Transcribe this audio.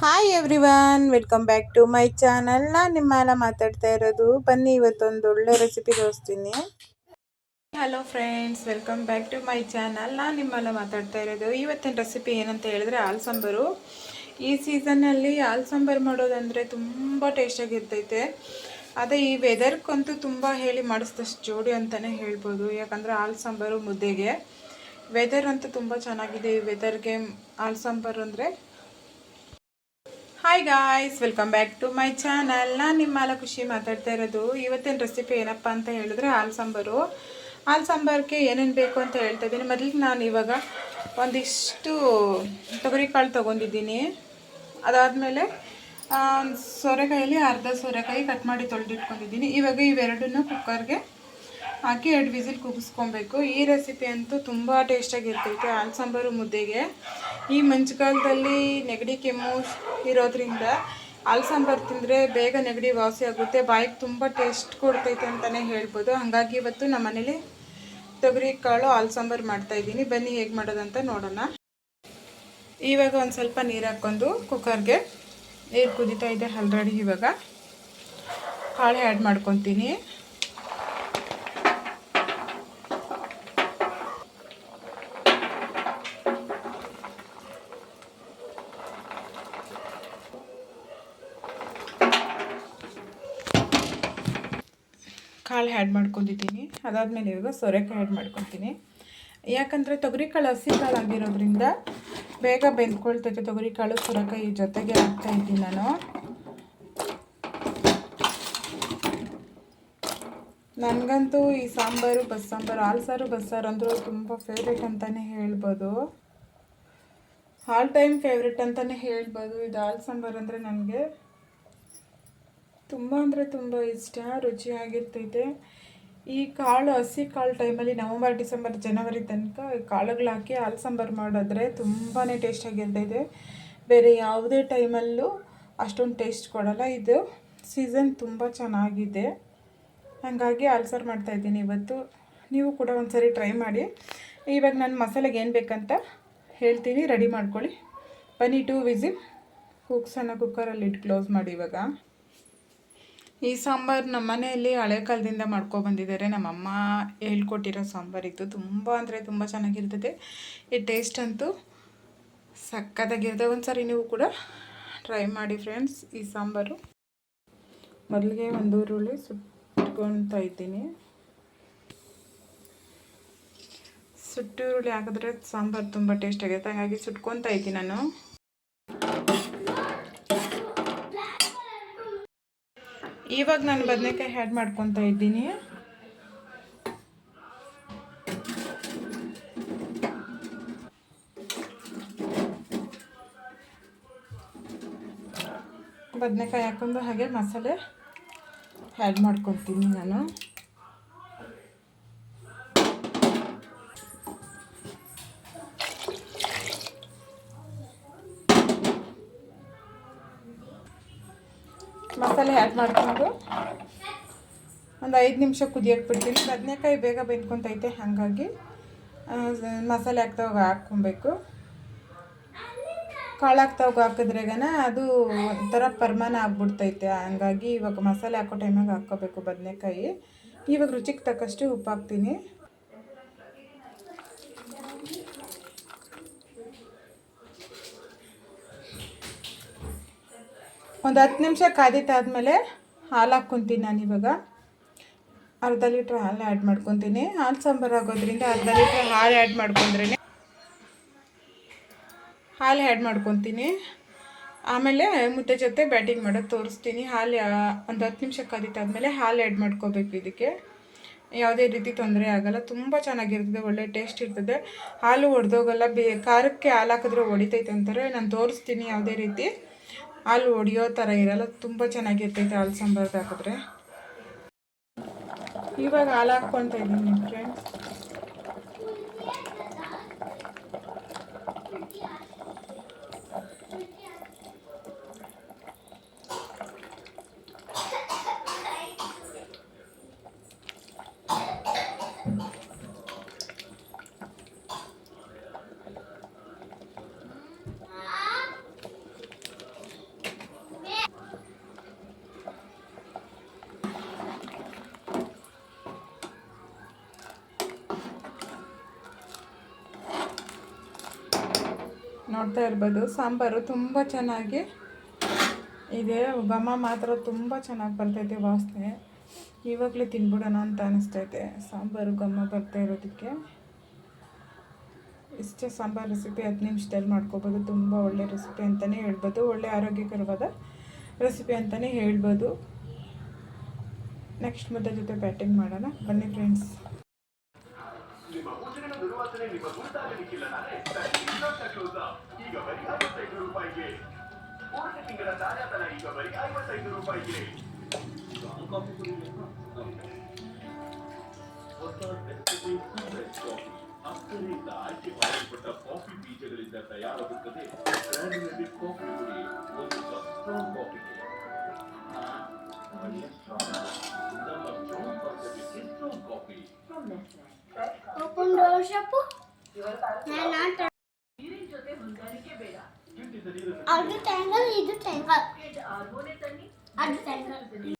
Hi everyone welcome back to my channel ನಾನು ನಿಮ್ಮೆಲ್ಲ ಮಾತಾಡ್ತಾ ಇರೋದು ಬನ್ನಿ ಇವತ್ತೊಂದು ಒಳ್ಳೆ ರೆಸಿಪಿ ತೋರಿಸ್ತೀನಿ. Hello friends welcome back to my channel ನಾನು ನಿಮ್ಮೆಲ್ಲ ಮಾತಾಡ್ತಾ ಇರೋದು ಇವತ್ತಿನ ರೆಸಿಪಿ ಏನಂತ ಹೇಳಿದ್ರೆ ಹಾಲು ಸಾಂಬಾರು. ಈ ಸೀಸನ್ನಲ್ಲಿ ಹಾಲು ಸಾಂಬಾರು ಮಾಡೋದಂದರೆ ತುಂಬ ಟೇಸ್ಟಾಗಿರ್ತೈತೆ ಅದೇ ಈ ವೆದರ್ಗಂತೂ ತುಂಬ ಹೇಳಿ ಮಾಡಿಸಿದಷ್ಟು ಜೋಡಿ ಅಂತಲೇ ಹೇಳ್ಬೋದು. ಯಾಕಂದರೆ ಹಾಲು ಸಾಂಬಾರು ಮುದ್ದೆಗೆ. ವೆದರ್ ಅಂತೂ ತುಂಬ ಚೆನ್ನಾಗಿದೆ. ಈ ವೆದರ್ಗೆ ಹಾಲು ಸಾಂಬಾರು ಅಂದರೆ hi guys welcome back to my channel ನಾನು ನಿಮ್ಮೆಲ್ಲ ಖುಷಿ ಮಾತಾಡ್ತಾ ಇರೋದು. ಇವತ್ತಿನ ರೆಸಿಪಿ ಏನಪ್ಪ ಅಂತ ಹೇಳಿದ್ರೆ ಹಾಲು ಸಾಂಬಾರು. ಹಾಲು ಸಾಂಬಾರಿಗೆ ಏನೇನು ಬೇಕು ಅಂತ ಹೇಳ್ತಾ ಇದ್ದೀನಿ. ಮೊದಲಿಗೆ ನಾನು ಇವಾಗ ಒಂದಿಷ್ಟು ತೊಗರಿಕಾಳು ತೊಗೊಂಡಿದ್ದೀನಿ. ಅದಾದಮೇಲೆ ಸೋರೆಕಾಯಲ್ಲಿ ಅರ್ಧ ಸೋರೆಕಾಯಿ ಕಟ್ ಮಾಡಿ ತೊಳೆದಿಟ್ಕೊಂಡಿದ್ದೀನಿ. ಇವಾಗ ಇವೆರಡನ್ನೂ ಕುಕ್ಕರ್ಗೆ ಹಾಕಿ ಎರಡು ವಿಸಿಲ್ ಕುಗಿಸ್ಕೊಬೇಕು ಈ ರೆಸಿಪಿ ಅಂತೂ ತುಂಬ ಟೇಸ್ಟಾಗಿರ್ತೈತೆ ಹಾಲು ಸಾಂಬಾರು ಮುದ್ದೆಗೆ. ಈ ಮಂಚುಗಾಲದಲ್ಲಿ ನೆಗಡಿ ಕೆಮ್ಮು ಇರೋದ್ರಿಂದ ಸಾಂಬಾರು ತಿಂದರೆ ಬೇಗ ನೆಗಡಿ ವಾಸಿ ಆಗುತ್ತೆ. ಬಾಯಿಗೆ ತುಂಬ ಟೇಸ್ಟ್ ಕೊಡ್ತೈತೆ ಅಂತಲೇ ಹೇಳ್ಬೋದು. ಹಾಗಾಗಿ ಇವತ್ತು ನಮ್ಮ ಮನೇಲಿ ತೊಗರಿ, ಕಾಳು ಹಾಲು ಸಾಂಬಾರು ಮಾಡ್ತಾಯಿದ್ದೀನಿ ಬನ್ನಿ ಹೇಗೆ ಮಾಡೋದಂತ ನೋಡೋಣ. ಇವಾಗ ಒಂದು ಸ್ವಲ್ಪ ನೀರು ಹಾಕ್ಕೊಂಡು ಕುಕ್ಕರ್ಗೆ. ನೀರು ಕುದೀತಾ ಇದೆ ಆಲ್ರೆಡಿ ಇವಾಗ. ಕಾಳು ಆ್ಯಡ್ ಮಾಡ್ಕೊತೀನಿ. ಕಾಳು ಹ್ಯಾಡ್ ಮಾಡ್ಕೊಂಡಿದ್ದೀನಿ. ಅದಾದಮೇಲೆ ಇವಾಗ ಸೊರೆಕಾಯಿ ಆ್ಯಡ್ ಮಾಡ್ಕೊತೀನಿ ಯಾಕಂದರೆ ತೊಗರಿಕಾಳು ಹಸಿ ಕಾಳು ಆಗಿರೋದ್ರಿಂದ ಬೇಗ ಬೆಂದ್ಕೊಳ್ತೈತೆ. ತೊಗರಿಕಾಳು ಸೊರೆಕಾಯಿ ಜೊತೆಗೆ ಇದ್ದೀನಿ ನಾನು. ನನಗಂತೂ ಈ ಸಾಂಬಾರು, ಬಸ್ಸಾಂಬಾರು ಹಾಲು ಸಾರು ಬಸ್ಸಾರು ಅಂದರೂ ತುಂಬ ಫೇವ್ರೇಟ್ ಅಂತಲೇ ಹೇಳ್ಬೋದು. ಆಲ್ ಟೈಮ್ ಫೇವ್ರೇಟ್ ಅಂತಲೇ ಹೇಳ್ಬೋದು. ಇದು ಹಾಲು ಸಾಂಬಾರು ಅಂದರೆ ನನಗೆ ತುಂಬ ಅಂದರೆ ತುಂಬ ಇಷ್ಟ, ರುಚಿಯಾಗಿರ್ತೈತೆ. ಈ ಕಾಳು, ಹಸಿ ಕಾಳು ಟೈಮಲ್ಲಿ ನವಂಬರ್, ಡಿಸೆಂಬರ್, ಜನವರಿ ತನಕ ಕಾಳುಗಳು ಹಾಕಿ ಹಾಲು ಸಾಂಬಾರು ಮಾಡಿದ್ರೆ ತುಂಬಾ ಟೇಸ್ಟಾಗಿರ್ತೈತೆ ಬೇರೆ ಯಾವುದೇ ಟೈಮಲ್ಲೂ ಅಷ್ಟೊಂದು ಟೇಸ್ಟ್ ಕೊಡಲ್ಲ. ಇದು ಸೀಸನ್ ತುಂಬ ಚೆನ್ನಾಗಿದೆ. ಹಾಗಾಗಿ ಹಾಲು ಸಾರು ಮಾಡ್ತಾಯಿದ್ದೀನಿ ಇವತ್ತು. ನೀವು ಕೂಡ ಒಂದು ಸರಿ ಟ್ರೈ ಮಾಡಿ. ಇವಾಗ ನಾನು ಮಸಾಲೆಗೆ ಏನು ಬೇಕಂತ ಹೇಳ್ತೀನಿ. ರೆಡಿ ಮಾಡ್ಕೊಳ್ಳಿ. ಬನ್ನಿ ಟೂ ವಿಸಿಲ್ ಕುಕ್ಸನ್ನು ಕುಕ್ಕರಲ್ಲಿ ಇಟ್ಟು ಕ್ಲೋಸ್ ಮಾಡಿ ಇವಾಗ. ಈ ಸಾಂಬಾರು ನಮ್ಮ ಮನೆಯಲ್ಲಿ ಹಳೆ ಕಾಲದಿಂದ ಮಾಡ್ಕೊಬಂದಿದ್ದಾರೆ ನಮ್ಮಮ್ಮ ಹೇಳ್ಕೊಟ್ಟಿರೋ ಸಾಂಬಾರಿತ್ತು ತುಂಬ ಅಂದರೆ ತುಂಬ ಚೆನ್ನಾಗಿರ್ತದೆ. ಈ ಟೇಸ್ಟ್ ಅಂತೂ ಸಕ್ಕತ್ತಾಗಿರ್ತದೆ ಒಂದು ಸಾರಿ ನೀವು ಕೂಡ ಟ್ರೈ ಮಾಡಿ ಫ್ರೆಂಡ್ಸ್ ಈ ಸಾಂಬಾರು. ಮೊದಲಿಗೆ ಒಂದು ಈರುಳ್ಳಿ ಸುಟ್ಕೊಳ್ತಾ ಇದ್ದೀನಿ. ಸುಟ್ಟು ಈರುಳ್ಳಿ ಹಾಕಿದ್ರೆ ಸಾಂಬಾರು ತುಂಬ ಟೇಸ್ಟ್ ಆಗುತ್ತೆ. ಹಾಗಾಗಿ ಸುಟ್ಕೊತಾ ಇದ್ದೀನಿ ನಾನು. ಇವಾಗ ನಾನು ಬದನೆಕಾಯಿ ಹ್ಯಾಡ್ ಮಾಡ್ಕೊತಾ ಇದ್ದೀನಿ. ಬದನೆಕಾಯಿ ಹಾಕೊಂಡು ಹಾಗೆ ಮಸಾಲೆ ಹ್ಯಾಡ್ ಮಾಡ್ಕೊತೀನಿ ನಾನು. ಮಸಾಲೆ ಆ್ಯಡ್ ಮಾಡಿಕೊಂಡು ಒಂದು ಐದು ನಿಮಿಷ ಕುದಿಯೋಕೆ ಬಿಡ್ತೀನಿ ಬದನೆಕಾಯಿ ಬೇಗ ಬೆಂದ್ಕೊತೈತೆ, ಹಾಗಾಗಿ ಮಸಾಲೆ ಹಾಕ್ತಾವಾಗ ಹಾಕ್ಕೊಬೇಕು. ಕಾಳು ಹಾಕ್ತಾವಾಗ ಹಾಕಿದ್ರೆಗನ ಅದು ಒಂಥರ ಪರ್ಮಾನ ಆಗ್ಬಿಡ್ತೈತೆ. ಹಂಗಾಗಿ ಇವಾಗ ಮಸಾಲೆ ಹಾಕೋ ಟೈಮಾಗ ಹಾಕ್ಕೋಬೇಕು ಬದನೆಕಾಯಿ. ಇವಾಗ ರುಚಿಗೆ ತಕ್ಕಷ್ಟು ಉಪ್ಪು ಹಾಕ್ತೀನಿ ಒಂದು ಹತ್ತು ನಿಮಿಷ ಕಾದಿತ್ತಾದಮೇಲೆ ಹಾಲು ಹಾಕ್ಕೊತೀನಿ ನಾನು ಇವಾಗ. ಅರ್ಧ ಲೀಟ್ರ್ ಹಾಲು ಆ್ಯಡ್ ಮಾಡ್ಕೊತೀನಿ. ಹಾಲು ಸಾಂಬಾರು ಆಗೋದ್ರಿಂದ ಅರ್ಧ ಲೀಟ್ರ್ ಹಾಲು ಆ್ಯಡ್ ಮಾಡ್ಕೊಂಡ್ರೆ ಹಾಲು ಆ್ಯಡ್ ಮಾಡ್ಕೊತೀನಿ. ಆಮೇಲೆ ಮುದ್ದೆ ಜೊತೆ ಬ್ಯಾಟಿಂಗ್ ಮಾಡೋದು ತೋರಿಸ್ತೀನಿ. ಹಾಲು ಒಂದು ಹತ್ತು ನಿಮಿಷ ಕಾದಿತ್ತಾದಮೇಲೆ ಹಾಲು ಆ್ಯಡ್ ಮಾಡ್ಕೋಬೇಕು ಇದಕ್ಕೆ. ಯಾವುದೇ ರೀತಿ ತೊಂದರೆ ಆಗೋಲ್ಲ. ತುಂಬ ಚೆನ್ನಾಗಿರ್ತದೆ, ಒಳ್ಳೆ ಟೇಸ್ಟ್ ಇರ್ತದೆ. ಹಾಲು ಒಡೆದೋಗಲ್ಲ. ಬೇ, ಖಾರಕ್ಕೆ ಹಾಲು ಹಾಕಿದ್ರೆ ಹೊಡಿತೈತೆ ಅಂತಾರೆ. ನಾನು ತೋರಿಸ್ತೀನಿ ಯಾವುದೇ ರೀತಿ. ಹಾಲು ಹೊಡಿಯೋ ಥರ ಇರಲ್ಲ ತುಂಬ ಚೆನ್ನಾಗಿರ್ತೈತೆ ಹಾಲು ಸಾಂಬಾರ್ದು ಹಾಕಿದ್ರೆ. ಇವಾಗ ಹಾಲು ಹಾಕ್ಕೊತಾ ಇದ್ದೀನಿ ಫ್ರೆಂಡ್ಸ್ ನೋಡ್ತಾ ಇರ್ಬೋದು. ಸಾಂಬಾರು ತುಂಬ ಚೆನ್ನಾಗಿ ಇದೆ. ಘಮ ಮಾತ್ರ ತುಂಬ ಚೆನ್ನಾಗಿ ಬರ್ತೈತೆ ವಾಸನೆ. ಇವಾಗಲೇ ತಿನ್ಬಿಡೋಣ ಅಂತ ಅನಿಸ್ತೈತೆ. ಸಾಂಬಾರು ಘಮ ಬರ್ತಾ ಇರೋದಕ್ಕೆ. ಇಷ್ಟೇ ಸಾಂಬಾರು ರೆಸಿಪಿ ಹತ್ತು ನಿಮಿಷದಲ್ಲಿ ಮಾಡ್ಕೋಬೋದು. ತುಂಬ ಒಳ್ಳೆ ರೆಸಿಪಿ ಅಂತಲೇ ಹೇಳ್ಬೋದು. ಒಳ್ಳೆ ಆರೋಗ್ಯಕರವಾದ ರೆಸಿಪಿ ಅಂತಲೇ ಹೇಳ್ಬೋದು. ನೆಕ್ಸ್ಟ್ ಮುದ್ದೆ ಜೊತೆ ಬ್ಯಾಟಿಂಗ್ ಮಾಡೋಣ. ಬನ್ನಿ ಫ್ರೆಂಡ್ಸ್ ಪೂರ್ತಿ ತಿಂಗಳ ತಾಜಾತನ ಈಗ ಬರೀ ಐವತ್ತೈದು ರೂಪಾಯಿಗೆ ಅಕ್ಕರಿಂದ ಆಯ್ಕೆ ಮಾಡಲ್ಪಟ್ಟ ಕಾಫಿ ಬೀಜಗಳಿಂದ ತಯಾರಾಗುತ್ತದೆ ಗ್ರ್ಯಾನ್ಯುಲೇಟೆಡ್ ಕಾಫಿ ಪುಡಿ ಒಂದು ಕಪ್ ಸ್ಟ್ರಾಂಗ್ ಕಾಫಿಗೆ ಒಳ್ಳೆ strong. ನಮ್ಮ ಸ್ಟ್ರಾಂಗ್ ಕಾಫಿಗೆ strong coffee Open door shop. ನಾನು ಆಟ ಅದು ಟ್ಯಾಂಗಲ್ ಇದು ಟ್ಯಾಂಗಲ್ ಅದು ಟ್ಯಾಂಗಲ್